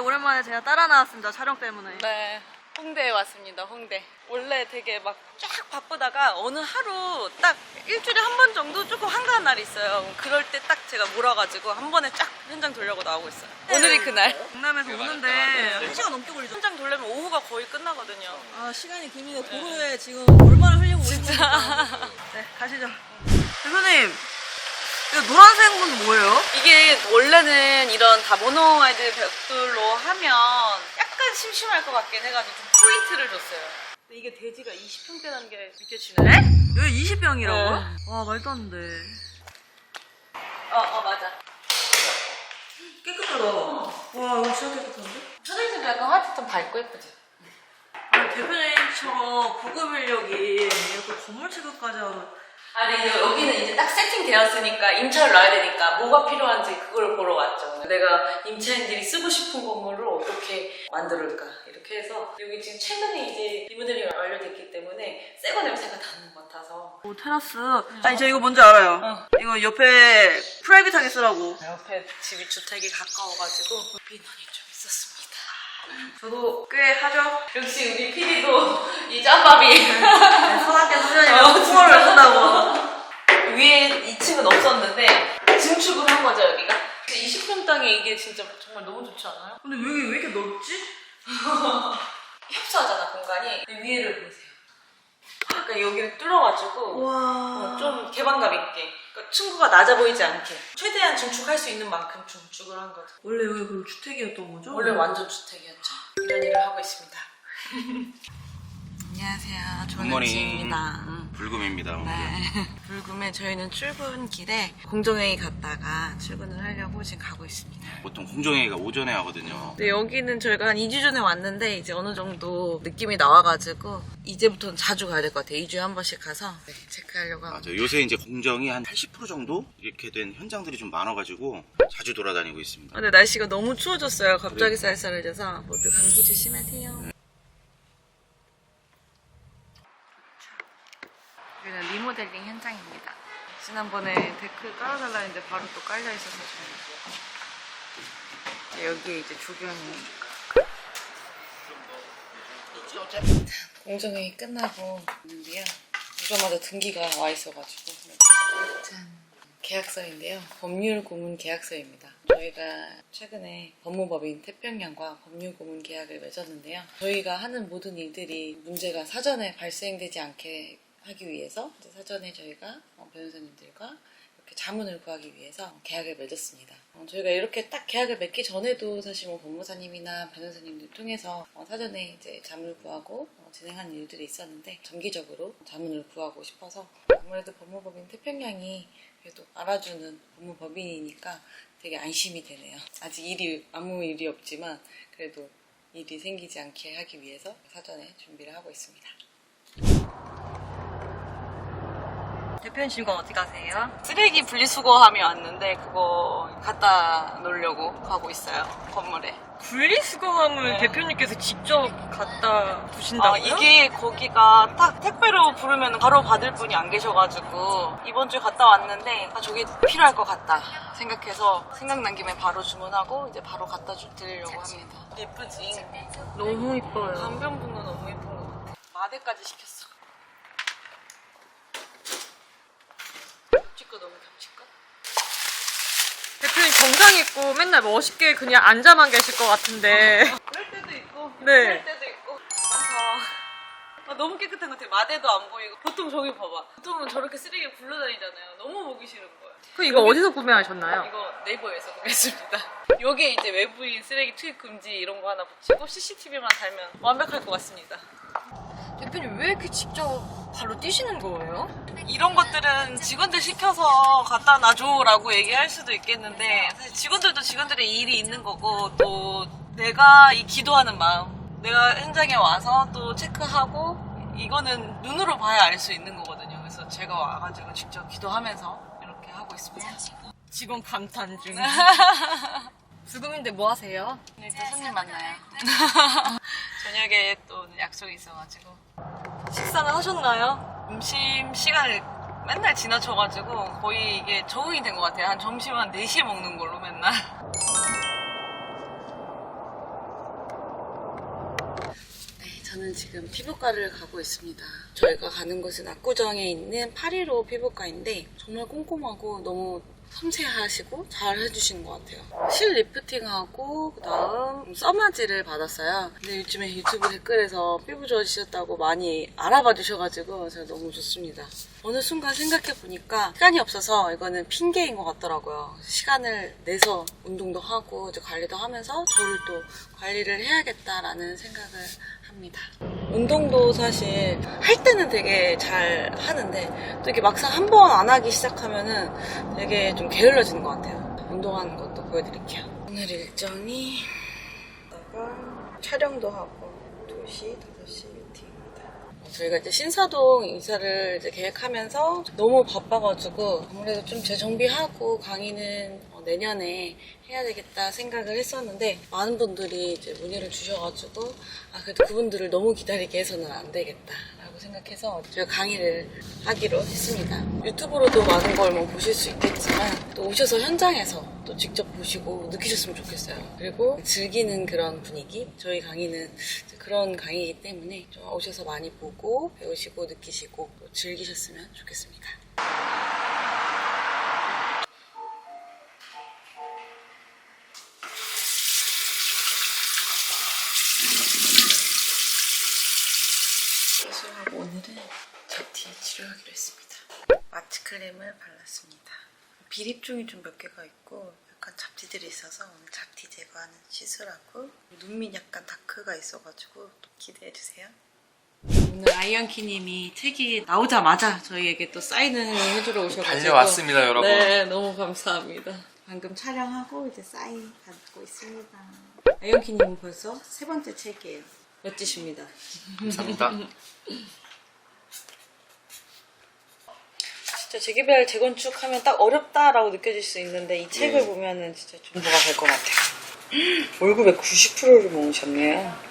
오랜만에 제가 따라 나왔습니다. 촬영 때문에. 네. 홍대에 왔습니다. 홍대. 원래 되게 막 쫙 바쁘다가 어느 하루 딱 일주일에 한 번 정도 조금 한가한 날이 있어요. 그럴 때 딱 제가 몰아가지고 한 번에 쫙 현장 돌려고 나오고 있어요. 오늘이 그날. 강남에서 오는데 1시간 넘게 걸리죠. 현장 돌려면 오후가 거의 끝나거든요. 아 시간이 금인데 도로에 지금 얼마나 흘리고 오는 겁니까? 네 가시죠. 대표님 이거 노란색 건 뭐예요? 이게 원래는 이런 다 모노아이드 벽돌로 하면 약간 심심할 것 같긴 해가지고 좀 포인트를 줬어요. 근데 이게 대지가 20평대라는 게 느껴지네? 여기 20병이라고요? 네. 와 말도 안 돼. 어, 어, 맞아. 깨끗하다. 와 이거 진짜 깨끗한데? 초등생도 약간 화이트톤 밝고 예쁘지? 아니 대표님처럼 고급 인력이 이렇게 건물 취급까지 하는 아니 이제 여기는 이제 딱 세팅되었으니까 임차를 놔야 되니까 뭐가 필요한지 그걸 보러 왔죠. 내가 임차인들이 쓰고 싶은 건물을 어떻게 만들까 이렇게 해서 여기 지금 최근에 이제 리모델링이 완료됐기 때문에 새거 냄새가 나는 것 같아서 오 테라스. 아니 저 이거 뭔지 알아요. 어. 이거 옆에 프라이빗하게 쓰라고. 옆에 집이 주택이 가까워가지고 민원이 좀 있었습니다. 저도 꽤 하죠. 역시 우리 PD도 이 짬밥이 네, 서당계 어, 소년이랑 진짜. 풍어를 한다고. 위에 2층은 없었는데 증축을 한 거죠 여기가. 20평 땅에 이게 진짜 정말 너무 좋지 않아요? 근데 여기 왜 이렇게 넓지? 협소하잖아 공간이 위에를 보세요 그러니까 여기를 뚫어가지고 와. 어, 좀 개방감 있게 그러니까 층고가 낮아 보이지 않게 최대한 증축할 수 있는 만큼 증축을 한 거죠. 원래 여기 그럼 주택이었던 거죠? 원래 완전 주택이었죠. 이런 일을 하고 있습니다. 안녕하세요. 조은지입니다 불금입니다. 오늘. 네. 불금에 저희는 출근길에 공정회의 갔다가 출근을 하려고 지금 가고 있습니다. 보통 공정회의가 오전에 하거든요. 근데 여기는 저희가 한 2주 전에 왔는데 이제 어느 정도 느낌이 나와가지고 이제부터는 자주 가야 될 것 같아요. 2주에 한 번씩 가서 네, 체크하려고 합니다. 맞아요. 요새 이제 공정이 한 80% 정도 이렇게 된 현장들이 좀 많아가지고 자주 돌아다니고 있습니다. 근데 날씨가 너무 추워졌어요. 갑자기 쌀쌀해져서 모두 감기 조심하세요. 여기는 리모델링 현장입니다. 지난번에 데크 깔아달라 했는데 바로 또 깔려 있어서 좀 여기에 이제 조경이 공정회의 끝나고 있는데요. 오자마자 등기가 와 있어가지고 짠 계약서인데요. 법률 고문 계약서입니다. 저희가 최근에 법무법인 태평양과 법률 고문 계약을 맺었는데요. 저희가 하는 모든 일들이 문제가 사전에 발생되지 않게 하기 위해서 사전에 저희가 어, 변호사님들과 이렇게 자문을 구하기 위해서 계약을 맺었습니다. 어, 저희가 이렇게 딱 계약을 맺기 전에도 사실 뭐 법무사님이나 변호사님들 통해서 어, 사전에 이제 자문을 구하고 어, 진행한 일들이 있었는데 정기적으로 자문을 구하고 싶어서 아무래도 법무법인 태평양이 그래도 알아주는 법무법인이니까 되게 안심이 되네요. 아직 일이 아무 일이 없지만 그래도 일이 생기지 않게 하기 위해서 사전에 준비를 하고 있습니다. 대표님 지금 어디 가세요? 쓰레기 분리수거함이 왔는데 그거 갖다 놓으려고 가고 있어요 건물에. 분리수거함을 네. 대표님께서 직접 갖다 아, 두신다고요? 이게 거기가 딱 택배로 부르면 바로 받을 분이 안 계셔가지고 이번 주에 갔다 왔는데 아, 저게 필요할 것 같다 생각해서 생각난 김에 바로 주문하고 이제 바로 갖다 줄 드리려고 합니다. 예쁘지? 너무 이뻐요. 간병분도 너무 예쁜 것 같아. 마대까지 시켰어. 겹칠까 너무 겹칠까? 대표님 정장 입고 맨날 멋있게 그냥 앉아만 계실 것 같은데. 그럴 때도 있고 네. 그럴 때도 있고. 그래서 아, 너무 깨끗한 것 같아 마대도 안 보이고. 보통 저기 봐봐. 보통은 저렇게 쓰레기 굴러다니잖아요. 너무 보기 싫은 거예요. 그 이거 어디서 구매하셨나요? 이거 네이버에서 구매했습니다. 여기에 이제 외부인 쓰레기 투입 금지 이런 거 하나 붙이고 CCTV만 달면 완벽할 것 같습니다 대표님 왜 이렇게 직접 발로 뛰시는 거예요? 이런 것들은 직원들 시켜서 갖다 놔줘라고 얘기할 수도 있겠는데 사실 직원들도 직원들의 일이 있는 거고 또 내가 이 기도하는 마음 내가 현장에 와서 또 체크하고 이거는 눈으로 봐야 알 수 있는 거거든요 그래서 제가 와가지고 직접 기도하면서 이렇게 하고 있습니다 직원 감탄 중. 불금인데 뭐 하세요? 오늘 또 손님 만나요 저녁에 또 약속이 있어가지고 식사는 하셨나요? 점심 시간을 맨날 지나쳐가지고 거의 이게 적응이 된 것 같아요. 한 점심 한 4시에 먹는 걸로 맨날. 네, 저는 지금 피부과를 가고 있습니다. 저희가 가는 곳은 압구정에 있는 815 피부과인데 정말 꼼꼼하고 너무 섬세하시고 잘 해주시는 것 같아요. 실 리프팅하고 그다음 써마지를 받았어요. 근데 요즘에 유튜브 댓글에서 피부 좋아지셨다고 많이 알아봐 주셔가지고 제가 너무 좋습니다. 어느 순간 생각해 보니까 시간이 없어서 이거는 핑계인 것 같더라고요. 시간을 내서 운동도 하고 관리도 하면서 저를 또 관리를 해야겠다라는 생각을 합니다. 운동도 사실 할 때는 되게 잘 하는데 또 이렇게 막상 한 번 안 하기 시작하면은 되게 좀 게을러지는 것 같아요. 운동하는 것도 보여드릴게요. 오늘 일정이 촬영도 하고 2시, 5시 미팅입니다. 저희가 이제 신사동 이사를 이제 계획하면서 너무 바빠가지고 아무래도 좀 재정비하고 강의는 어, 내년에 해야 되겠다 생각을 했었는데 많은 분들이 이제 문의를 주셔가지고 아 그래도 그분들을 너무 기다리게 해서는 안 되겠다 라고 생각해서 저희가 강의를 하기로 했습니다. 유튜브로도 많은 걸 뭐 보실 수 있겠지만 또 오셔서 현장에서 또 직접 보시고 느끼셨으면 좋겠어요. 그리고 즐기는 그런 분위기 저희 강의는 그런 강의이기 때문에 좀 오셔서 많이 보고 배우시고 느끼시고 또 즐기셨으면 좋겠습니다. 크림을 발랐습니다. 비립종이 좀 몇 개가 있고 약간 잡티들이 있어서 오늘 잡티 제거하는 시술하고 눈밑 약간 다크가 있어가지고 또 기대해주세요. 오늘 아이언키님이 책이 나오자마자 저희에게 또 사인을 해주러 오셔가지고 달려왔습니다, 여러분. 네, 너무 감사합니다. 방금 촬영하고 이제 사인 받고 있습니다. 아이언키님은 벌써 세 번째 책이에요. 멋지십니다. 감사합니다. 진짜 재개발 재건축하면 딱 어렵다라고 느껴질 수 있는데 이 책을 네. 보면은 진짜 정보가 될 것 같아요. 월급의 90%를 모으셨네요.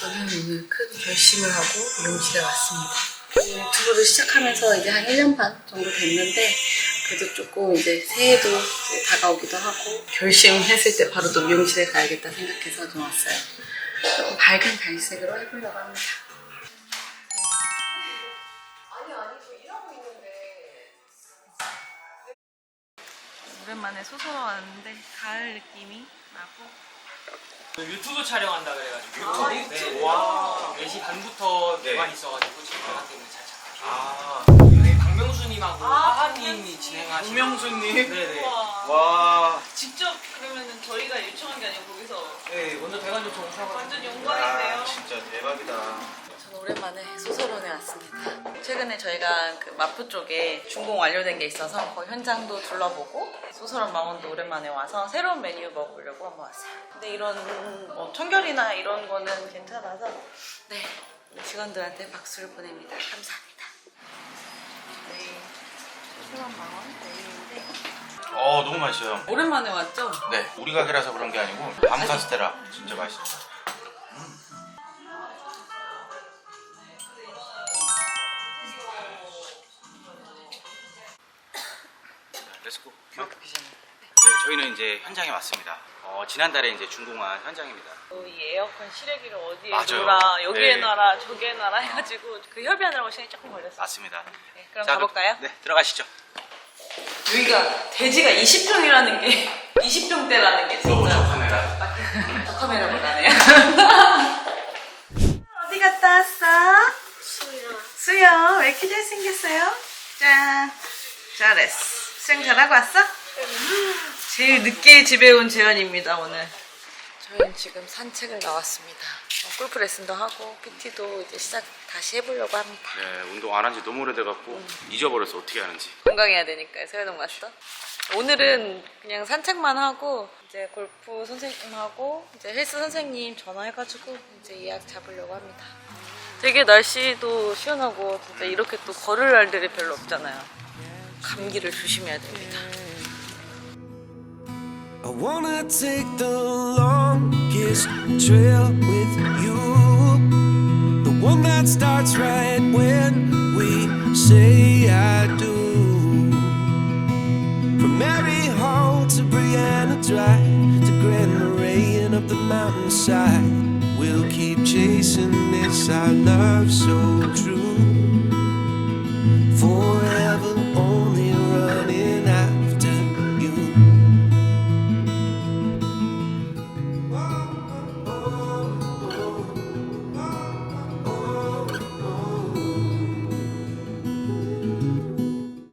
저는 오늘 큰 결심을 하고 미용실에 왔습니다. 유튜브를 시작하면서 이제 한 1년 반 정도 됐는데 그래도 조금 이제 새해도 이제 다가오기도 하고 결심했을 때 바로 또 미용실에 가야겠다 생각해서 좀 왔어요. 조금 밝은 갈색으로 해보려고 합니다. 오랜만에 소설로 왔는데 가을 느낌이 나고. 유튜브 촬영한다 그래가지고. 네. 와. 4시 반부터 네. 대관 있어가지고 지금 전화 때문에 잘 잡히죠 아, 네, 박명수님하고 하하님이 진행하시는 김명수님? 네네. 와, 직접 그러면은 저희가 요청한 게 아니고 거기서 네 먼저 대관 요청 오셔가지고. 완전 아, 영광인데요. 진짜 대박이다. 오랜만에 소설원에 왔습니다. 최근에 저희가 그 마포 쪽에 준공 완료된 게 있어서 그 현장도 둘러보고 소설원 망원도 오랜만에 와서 새로운 메뉴 먹으려고 한번 왔어요. 근데 이런 뭐 청결이나 이런 거는 괜찮아서 네 직원들한테 박수를 보냅니다. 감사합니다. 네 새로운 망원 메뉴인데 어, 너무 맛있어요. 오랜만에 왔죠? 네, 우리 가게라서 그런 게 아니고 밤 카스테라 진짜 맛있어요. 기억하기 전에 네, 저희는 이제 현장에 왔습니다. 어, 지난달에 이제 준공한 현장입니다. 어, 이 에어컨 시래기를 어디에 맞아요. 놔라 여기에 네. 놔라 저기에 놔라 해가지고 그 협의하느라고 시간이 조금 걸렸어요. 맞습니다. 네, 그럼 자, 가볼까요? 네, 들어가시죠. 여기가 돼지가 20평이라는 게 20평대라는 게 진짜 카메라. 저 카메라보다네요. 어디 갔다 왔어? 수영. 수영 왜 이렇게 잘생겼어요? 짠. 잘했어. 수영 잘하고 왔어? 제일 늦게 집에 온 재현입니다 오늘. 저희는 지금 산책을 나왔습니다. 어, 골프 레슨도 하고 PT도 이제 시작 다시 해보려고 합니다. 네, 운동 안 한 지 너무 오래돼갖고 잊어버려서 어떻게 하는지. 건강해야 되니까요, 서해동 마스터. 오늘은 그냥 산책만 하고 이제 골프 선생님하고 이제 헬스 선생님 전화해가지고 이제 예약 잡으려고 합니다. 되게 날씨도 시원하고 진짜 이렇게 또 걸을 날들이 별로 없잖아요. 감기를 조심해야 됩니다. I wanna take the longest trail with you. The one that starts right when we say I do. From Mary Hall to Brianna Drive to Grand Marais and up the mountain inside. We'll keep chasing this, our love so true.